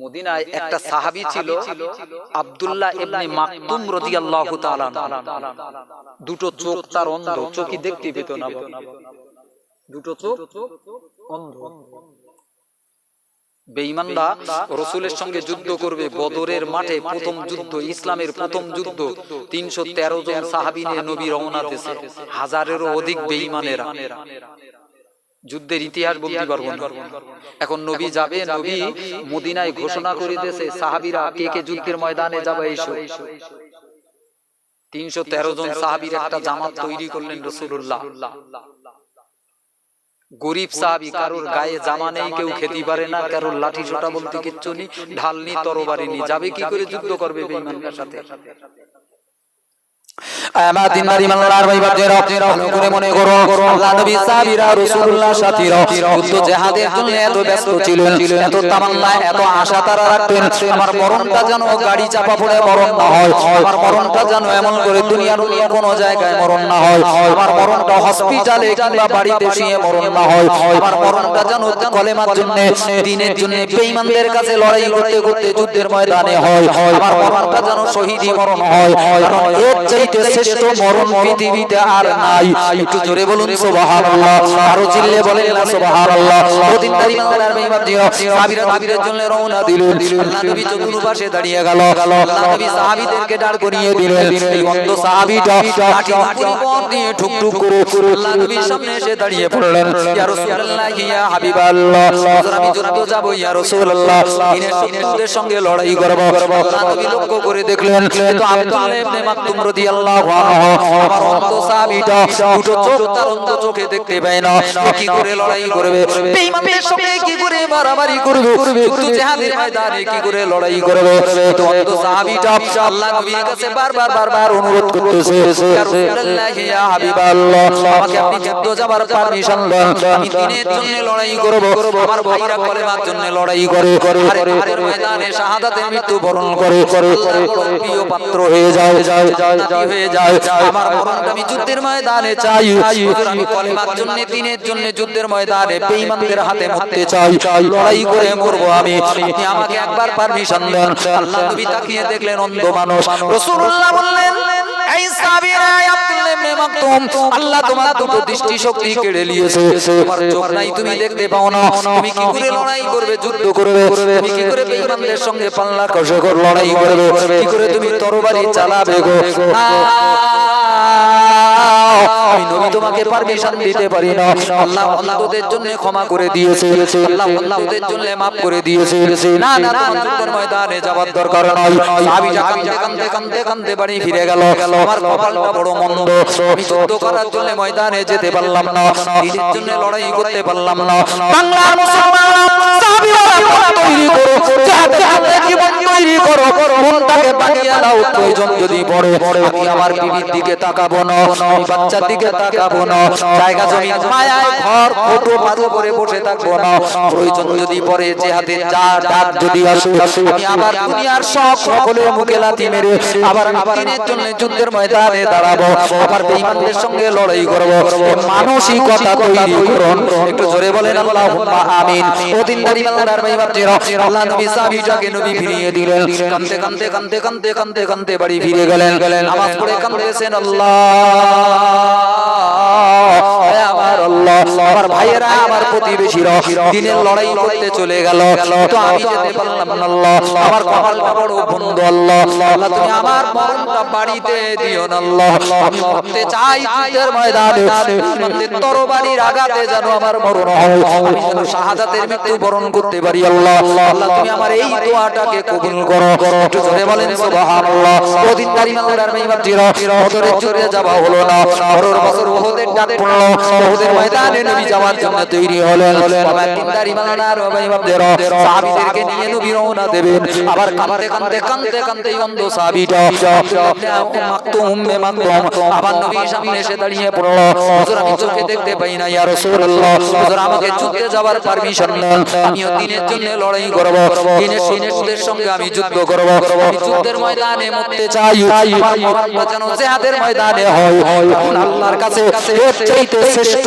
মদিনায় একটা সাহাবী ছিল আব্দুল্লাহ ইবনে মাকতুম রাদিয়াল্লাহু তাআলা দুটো চোখ তার অন্ধ চোখই দেখতে পেত না দুটো চোখ অন্ধ। বেঈমানরা রসুলের সঙ্গে যুদ্ধ করবে। বদরের মাঠে প্রথম যুদ্ধ ইসলামের প্রথম যুদ্ধ। তিনশো তেরো জন সাহাবি নিয়ে নবী রওনা দেশে হাজারেরও অধিক বেঈমানেরা। যুদ্ধের ইতিহাস বলতে পারব না। এখন নবী যাবে নবী মদিনায় ঘোষণা করে দিয়েছে সাহাবিরা কে কে যুদ্ধের ময়দানে যাবে এসো। তিনশো তেরো জন সাহাবির একটা জামাত তৈরি করলেন রসুল্লাহ গরিব সাহাবি কারোর গায়ে জামা নেই কেউ খেতে পারে না কারোর লাঠি ছোটা বলতে কিচ্ছু নেই ঢাল নি তরবারি নি যাবে কি করে যুদ্ধ করবে বেঈমানদের সাথে? আমার দিন বাড়ি মাল্লার ভাই বাপজেরা ভালো করে মনে করো, আল্লাহ নবী সাহাবীরা, রাসূলুল্লাহ, সাথীরা, যুদ্ধ জিহাদের জন্য এত ব্যস্ত ছিলেন, এত তামান্না, এত আশা তারা রাখতেন, আমার মরণটা যেন গাড়ি চাপা পড়ে মরণ না হয়, আমার মরণটা যেন এমন করে দুনিয়ার কোনো জায়গায় মরণ না হয়, আমার মরণটা হসপিটালে কিংবা বাড়িতে শুয়ে মরণ না হয়, আমার মরণটা যেন কলেমার জন্য, দিনের জন্য বেঈমানদের কাছে লড়াই করতে করতে যুদ্ধের ময়দানে হয়, আমার মরণটা যেন শহীদি মরণ হয়, কারণ চাইতে শ্রেষ্ঠ মরণ পৃথিবীতে আর নাই। একটু জোরে বলুন, সুবহানাল্লাহ। আরও চিল্লে বলেন না, সুবহানাল্লাহ। প্রতিদিন দাঁড়িয়ে আল্লাহর মেহমান দিও সাহাবীরা নবীর জন্য রওনা দিলেন। আল্লাহ নবী চতুর পাশে দাঁড়িয়ে গেল। আল্লাহ নবী সাহাবীদেরকে দাঁড় করিয়ে দিলেন। এই অন্ধ সাহাবীটা লাঠি পরিবহন দিয়ে ঠুক ঠুক করে আল্লাহ নবীর সামনে এসে দাঁড়িয়ে পড়লেন। ইয়া রাসূলুল্লাহ, ইয়া হাবিবাল্লাহ। হুজুর, আমি যুদ্ধ যাব, ইয়া রাসূলুল্লাহ। দিনের শত্রুদের সঙ্গে লড়াই করব। আল্লাহ নবী লক্ষ্য করে দেখলেন তো আব্দুল্লাহ ইবনে মাকতুম লড়াই করে ময়দানে মৃত্যু বরণ করে পাত্র হয়ে যায় হয়ে যায় আমার মরণটা আমি যুদ্ধের ময়দানে চাই। হুজুর আমি কলেমার জন্য দিনের জন্য যুদ্ধের ময়দানে বেঈমানদের হাতে মরতে চাই। লড়াই করে মরব আমি। আপনি আমাকে একবার পারমিশন দেন। আল্লাহ নবী তাকিয়ে দেখলেন অন্ধ মানুষ। রাসূলুল্লাহ বললেন এই মাকতুম কেড়ে নিয়েছে। তুমি দেখতে পাও না। তুমি কি করে লড়াই লড়াই করে তুমি তরবারি চালাবে গো? আমি নবী তোমাকে পারমিশন দিতে পারি না। আল্লাহ অন্ধদের জন্য ক্ষমা করে দিয়েছে। আল্লাহ অন্ধদের জন্য maaf করে দিয়েছে। না না ময়দানে যাওয়ার দরকার সাহাবীরা কাঁদতে কাঁদতে কাঁদতে কাঁদতে বাড়ি ফিরে গেল। আমার কপালটা বড় মন্দ। আমি যুদ্ধ করার জন্য ময়দানে যেতে পারলাম না। দিনের জন্য লড়াই করতে পারলাম না। বাংলার মুসলমান করো মনটাকে বানিয়ে দাও প্রয়োজন যদি পড়ে আমি আমার বিবির দিকে তাকাবো না বাচ্চার দিকে তাকাবো না জায়গা জমি মায়ায় ঘর ফটো পাথর করে বসে থাকব না প্রয়োজন যদি পড়ে যে হাতে যা ডাক যদি আসে আমি আবার দুনিয়ার সব সকলের মুখে লাথি মেরে আবার দিনের জন্য যুদ্ধের ময়দানে দাঁড়াবো আবার বেঈমানদের সঙ্গে লড়াই করব মানসিকতা তৈরি করুন একটু জোরে বলেন আল্লাহুম্মা আমিন ওদিন দাঁড়ি আল্লাহর ভাইবাবজিরা আল্লাহ নবী সাহাবীটাকে নবী ফিরিয়ে দিলেন কাঁদতে কানতে কানতে কানতে কানতে কানতে বাড়ি ফিরে গেলেন। নামাজ পড়ে কান্দেছেন আল্লাহ। আল্লাহ আমার ভাইয়েরা, আমার প্রতিবেশীরা দিনের লড়াই করতে চলে গেল। তো আমি যেতে পারলাম না আল্লাহ। আমার কপালটা বড় বন্ধ আল্লাহ। আল্লাহ, তুমি আমার মরণটা বাড়িতে দিও না আল্লাহ। আমি মরতে চাই যুদ্ধের ময়দানে। আমাদের তরবারির আঘাতে যেন আমার মরণ হয়। আমি যেন শাহাদাতের মৃত্যু বরণ করতে পারি আল্লাহ। আল্লাহ, তুমি আমার এই দোয়াটাকে কবুল করো। একটু জোরে বলেন, সুবহানাল্লাহ। ওদিন দাঁড়ি মাওলার ওদের জোরে যাওয়া হলো না। পরের বছর ওহদের ডাক পড়ল। ওহদের ময়দানে নবী যাওয়ার জন্য তৈরি হলেন। আবার তিন দাঁড়ি মাওলার মেহমানজিরা সাহাবীদেরকে নিয়ে নবী রওনা দেবেন। আবার কাঁদতে কাঁদতে কাঁদতে কাঁদতে অন্ধ সাহাবীটা মাকতুম উম্মে মাকতুম। আবার নবীর সামনে এসে দাঁড়িয়ে পড়ল। হুজুর আমি চোখে দেখতে পাই না ইয়া রাসূলুল্লাহ। হুজুর আমাকে যুদ্ধে যাওয়ার পারমিশন দেন আমিও দিনের জন্য লড়াই করব। দিনের শত্রুদের সঙ্গে আমি যুদ্ধ করব। আমি যুদ্ধের ময়দানে মরতে চাই। আমার মরণটা যেন জিহাদের ময়দানে হয়। আল্লাহর কাছে এর চাইতে শ্রেষ্ঠ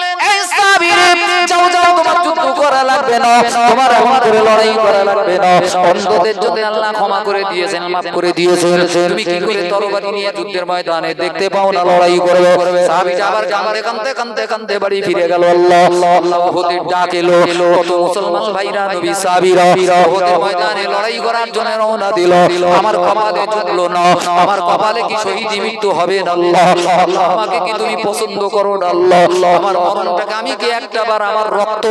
এই সাবি যাও যাও, তোমার যুদ্ধ করা লাগবে না। তোমার এমন করে লড়াই করা লাগবে না। অন্ধদের জন্য আল্লাহ ক্ষমা করে দিয়েছেন, মাফ করে দিয়েছেন। তুমি কি করে তরবারি নিয়ে যুদ্ধের ময়দানে দেখতে পাও না লড়াই করবে? সাহাবীটা আবার কাঁদতে কাঁদতে কাঁদতে কাঁদতে বাড়ি ফিরে গেল। আল্লাহ আল্লাহ ওদের ডাক এলো কত মুসলমান ভাইরা, নবী সাহাবীরা ওদের ময়দানে লড়াই করার জন্য রওনা দিল। আমার কপালে জুটলো না। আমার কপালে কি শহীদ মৃত্যু হবে না? আল্লাহ আল্লাহ আমাকে কি তুমি পছন্দ করো না? আল্লাহ, আমার মরণটাকে আমি কি একটা বার আমার রক্ত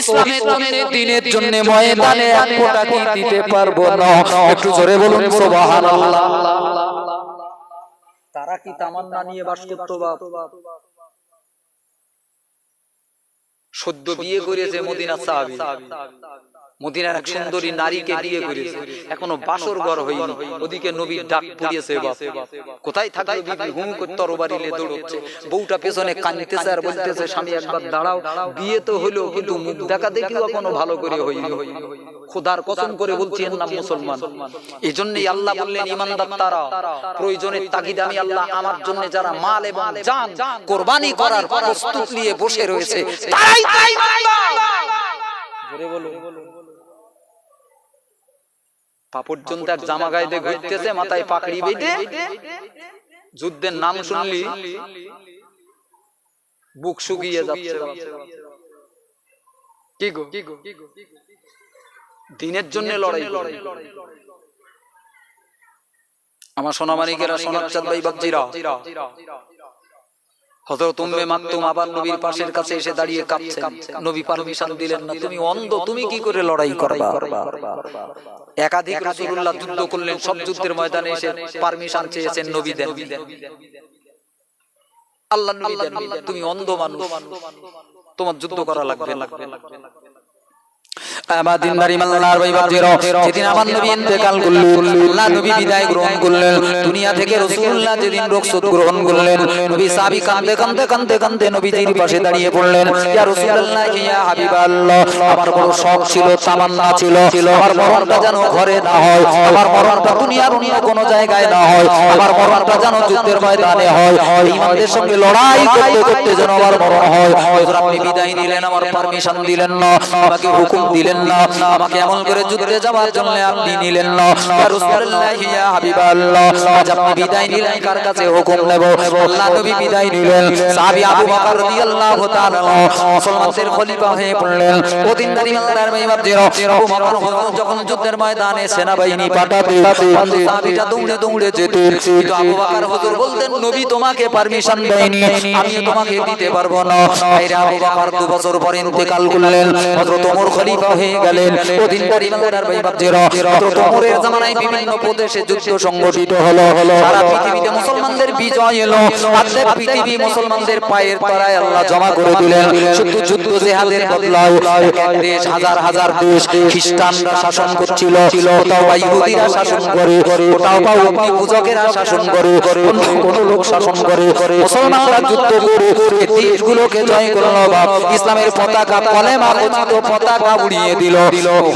ইসলামের জন্য দিনের জন্য ময়দানে এক ফোঁটা কি দিতে পারব না? একটু জোরে বলুন সুবহানাল্লাহ। তারা কি তামান্না নিয়ে বাস করতো বাপ? সদ্য বিয়ে করেছে মদিনা সাহাবী। মদিনার এক সুন্দরী নারীকে বিয়ে করেছে। এখনও বাসর ঘর হয়নি। ওদিকে নবীর ডাক পড়িয়েছে বাপ। কোথায় থাকবে বিবি? হুম করে তরবারি নিয়ে দৌড়চ্ছে। বউটা পেছনে কাঁদতেছে আর বলতেছে স্বামী একবার দাঁড়াও। বিয়ে তো হলো কিন্তু মুখ দেখা দেখিও এখনও ভালো করে হইনি খোদার কসম করে বলছি এর নাম মুসলমান। এই জন্যই আল্লাহ বললেন ইমানদার তারা প্রয়োজনের তাগিদ আমি আল্লাহ আমার জন্য যারা মাল এবং জান কোরবানি করার প্রস্তুত নিয়ে বসে রয়েছে। তারাই তাই জোরে বলো পা পর্যন্ত এক জামা ঘুরতেছে মাথায় পাকড়ি বেঁধে। যুদ্ধের নাম শুনলি বুক শুকিয়ে যাচ্ছে। কি গো? দিনের জন্য লড়াই আমার সোনামানিকেরা সোনাচ্চাঁদ ভাই বাগজিরা হযরত উম্মে মাকতুম আবার নবীর পাশের কাছে এসে দাঁড়িয়ে কাঁপছেন। নবী পারমিশন দিলেন না তুমি অন্ধ তুমি কি করে লড়াই করবা? একাধিক রাসূলুল্লাহ যুদ্ধ করলেন সব যুদ্ধের ময়দানে এসে পারমিশন চেয়েছেন নবী দেন আল্লাহ নবী দেন তুমি অন্ধ মানুষ। তোমার যুদ্ধ করা লাগবে। লাগবে। আমার দিনদারি ভাই বাপজিরো যেদিন আমার নবী ইন্তেকাল করলেন, আল্লাহ নবী বিদায় গ্রহণ করলেন, দুনিয়া থেকে রাসূলুল্লাহ যেদিন রুখসত গ্রহণ করলেন, নবী সাহাবী কাঁদতে কাঁদতে কাঁদতে কাঁদতে নবীজির পাশে দাঁড়িয়ে পড়লেন, ইয়া রাসূলুল্লাহ, ইয়া হাবিবাল্লাহ, আমার বড় শখ ছিল, তামান্না ছিল, আমার মরণটা যেন ঘরে না হয়, আমার মরণটা দুনিয়ার অন্য কোনো জায়গায় না হয়, আমার মরণটা যেন যুদ্ধের ময়দানে হয়, ইমানদের সঙ্গে লড়াই করতে করতে যেন আমার মরণ হয়। আপনি বিদায় নিলেন, আমার পারমিশন দিলেন না, আমাকে হুকুম দিলেন না। আমাকে এমন করে যুদ্ধে যাওয়ার জন্য আপনি নিলেন না। রাসূলুল্লাহ ইয়া হাবিবাল্লাহ, আজ আপনি বিদায় নিলেন, কার কাছে হুকুম নেব? আল্লাহ নবী বিদায় নিলেন। সাহাবী আবু বকর রাদিয়াল্লাহু তাআলা মুসলমানদের খলিফা হয়ে পড়লেন। ওদিনদারি আল্লাহর মেহমান জিরো আবু বকর যখন যুদ্ধের ময়দানে সেনাবাহিনী সাহাবীটা দৌড়ে দৌড়ে যেত কিন্তু আবু বকর হুজুর বলতেন, নবী তোমাকে পারমিশন দেয়নি, আমি তোমাকে দিতে পারব না। আবু বকর দু বছর পর ইন্তেকাল করলেন। হযরত ওমর খলিফা হয়ে গেলেন ওদিন পর ভাই বাপজিরা হযরত ওমরের জামানায় বিভিন্ন প্রদেশে যুদ্ধ সংগঠিত হলো। সারা পৃথিবীতে মুসলমানদের বিজয় এলো। অর্ধেক পৃথিবী মুসলমানদের পায়ের তলায় আল্লাহ জমা করে দিলেন। শুধু যুদ্ধ জিহাদের এক দেশ হাজার হাজার দেশ খ্রিস্টানরা শাসন করছিল। কোথাও বা ইহুদিরা শাসন করে। কোথাও বা অগ্নি পূজকেরা শাসন করে। কোন লোক শাসন করে। মুসলমানরা যুদ্ধ করে। দেশগুলোকে জয় করল বা ইসলামের পতাকা কলেমা পতাকা উড়িয়ে দিল।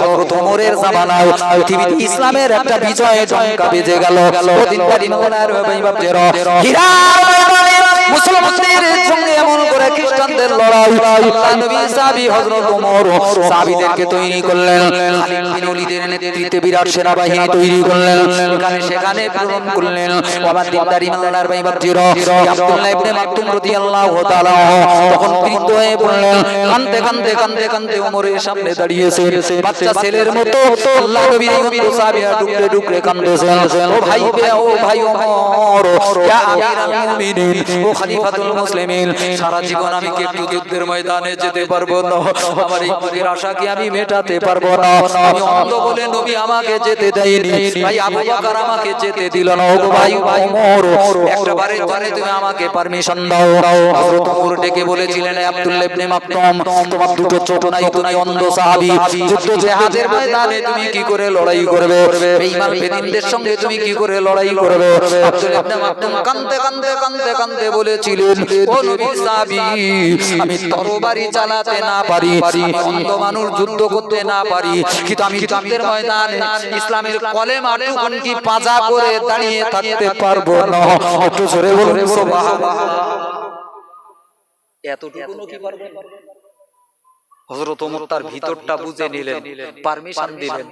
হযরত ওমরের জামানায় পৃথিবীতে ইসলামের একটা বিজয় জঙ্কা বেজে গেল। ওদিন পারি মোনার ভাই বাপজের হীরা মুসলমানদের সঙ্গে এমন করে খ্রিস্টানদের লড়াই। নবী সাহাবী হযরত ওমর সাহাবীদেরকে তৈরি করলেন। ওলীদের নেতৃত্বে বিরাট সেনাবাহিনী তৈরি করলেন। এখানে সেখানে প্রেরণ করলেন। আমার দিনদারি মাল্লার ভাই বাপজির আব্দুল্লাহ ইবনে মাকতুম রাদিয়াল্লাহু তাআলা তখন বৃদ্ধ হয়ে পড়লেন। কাঁদতে কাঁদতে কাঁদতে কাঁদতে ওমরের সামনে দাঁড়িয়েছে। বাচ্চা ছেলের মতো আল্লাহ নবীর এই সাহাবীরা ডুকরে ডুকরে কাঁদতেছেন। ও ভাই ও ভাই ওমর ইয়া আমিরাল মুমিনিন। ও খলিফাতুল মুসলিমিন। সারা জীবন আমি কি যুদ্ধের ময়দানে যেতে পারব না। আমার এই বুকের আশা কি আমি মেটাতে পারব না। আমি অন্ধ বলে নবী আমাকে যেতে দেয়নি। ভাই আবু বকর আমাকে যেতে দিল না। ও ভাই ওমর একটা জন্য তুমি আমাকে পারমিশন দাও। হযরত ওমর ডেকে বলেছিলেন আব্দুল্লাহ ইবনে মাকতুম তোমার দুটো চোখ নাই তুমি অন্ধ সাহাবী। যুদ্ধ জিহাদের ময়দানে তুমি কি করে লড়াই করবে? বেঈমান বেদিনদের সঙ্গে তুমি কি করে লড়াই করবে? আব্দুল্লাহ ইবনে মাকতুম কাঁদতে কাঁদতে কাঁদতে কাঁদতে বলে বলেছিলেন ও নবী সাহাবী আমি তরবারি চালাতে না পারি অন্ধ মানুষ যুদ্ধ করতে না পারি কিন্তু আমি যুদ্ধের ময়দানে ইসলামের কলেমা টুকুন কি পাজা করে দাঁড়িয়ে থাকতে পারব না। একটু জোরে বলুন সুবহানাল্লাহ এতটুকুনো কি পারবেন? হযরত ওমর তার ভিতরটা বুঝে নিলেন পারমিশন দিলেন।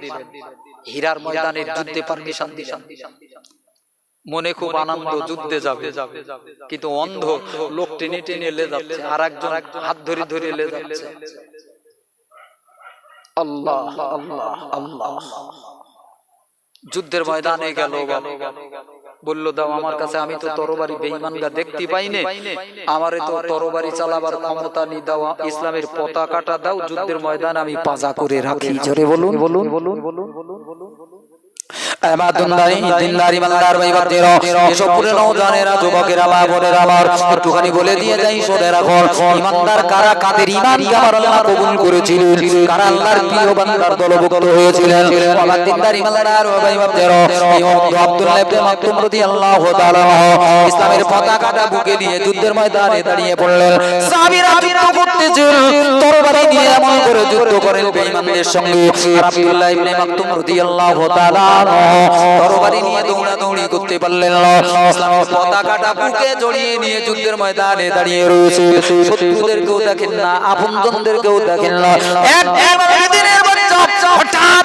হীরার ময়দানের যুদ্ধে পারমিশন দিলেন। মনে খুব আনন্দ যুদ্ধে যাবে। কিন্তু অন্ধ লোক টেনে টেনে এলে যাচ্ছে আর একজন হাত ধরে ধরে এলে যাচ্ছে। আল্লাহ আল্লাহ আল্লাহ যুদ্ধের ময়দানে গেল বলল দাও আমার কাছে আমি তো তরবারি বেঈমানগা দেখতে পাইনে। আমারে তো তরবারি চালাবার ক্ষমতা নি দাও ইসলামের পতাকাটা দাও যুদ্ধের ময়দানে আমি পাজা করে রাখি। জোরে বলুন। বলুন। বলুন। বলুন বলুন। আমাদুন্দারি দিনদারি মালদার ভাই বাচ্চারা এসব পুরে নওজওয়ানেরা যুবকেরা মা বোনেরা আমার একটুখানি বলে দিয়ে যাই শুনে রাখো ইমানদার কারা কাদের ঈমান আমার আল্লাহ কবুল করেছিলেন? কারা আল্লাহর প্রিয় বান্দার দলভুক্ত হয়েছিলেন? আমার দিনদারি মালদার ভাই বাচ্চারা আব্দুল্লাহ ইবনে মাকতুম রাদিয়াল্লাহু তাআলা ইসলামের পতাকাটা বুকে নিয়ে যুদ্ধের ময়দানে দাঁড়িয়ে পড়লেন। সাহাবীরা যুদ্ধ করতেছেন। তরবারি দিয়ে এমন করে যুদ্ধ করেন বেঈমানদের সঙ্গে। আব্দুল্লাহ ইবনে মাকতুম রাদিয়াল্লাহু তাআলা তরবারি নিয়ে দৌড়াদৌড়ি করতে পারলেন ইসলামের পতাকাটা বুকে জড়িয়ে নিয়ে যুদ্ধের ময়দানে দাঁড়িয়ে রয়েছে। শত্রুদেরকেও দেখেন না, আপনজনদেরকেও দেখেন না। হঠাৎ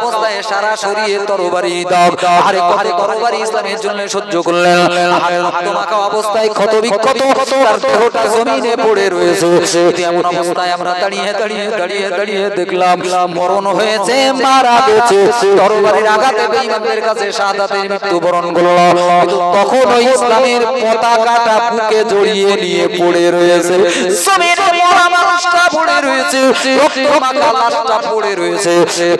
অবস্থায় সারা শরীরে তরবারি দাগ আরে কত তরবারি ইসলামের জন্য সহ্য করলেন। আর অবস্থায় ক্ষত বিক্ষত তার দেহটা জমিনে পড়ে রয়েছে। এমন অবস্থায় আমরা দাঁড়িয়ে দাঁড়িয়ে দাঁড়িয়ে দাঁড়িয়ে দেখলাম, মরণ হয়েছে, মারা গেছে। তরবারির আঘাতে বেঈমানদের কাছে শাহাদাতের মৃত্যু বরণ করল তখন ইসলামের পতাকাটা বুকে জড়িয়ে নিয়ে পড়ে রয়েছে। জমিনে মরা মানুষটা পড়ে রয়েছে রক্ত মাখা লাশটা পড়ে রয়েছে।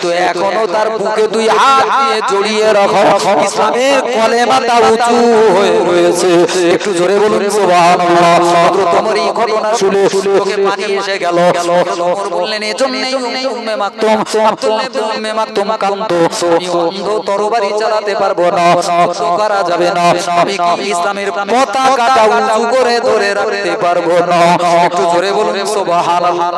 তো এখনও তার বুকে দুই হাত দিয়ে জড়িয়ে রাখো। ইসলামের কলেমাটা উঁচু হয়ে রয়েছে। একটু জোরে বলুন সুবহানাল্লাহ। তোমার এই ঘটনা শুনে চোখে পানি এসে গেল। বললেন এজন্যই উম্মে মাকতুম। আব্দুল্লাহ ইবনে উম্মে মাকতুম কান্ত অন্ধ তরবারি চালাতে পারব না। অন্ধ করা যাবে না। আমি কি ইসলামের পতাকাটা উঁচু করে ধরে রাখতে পারব না? একটু জোরে বলুন। সুবহানাল্লাহ।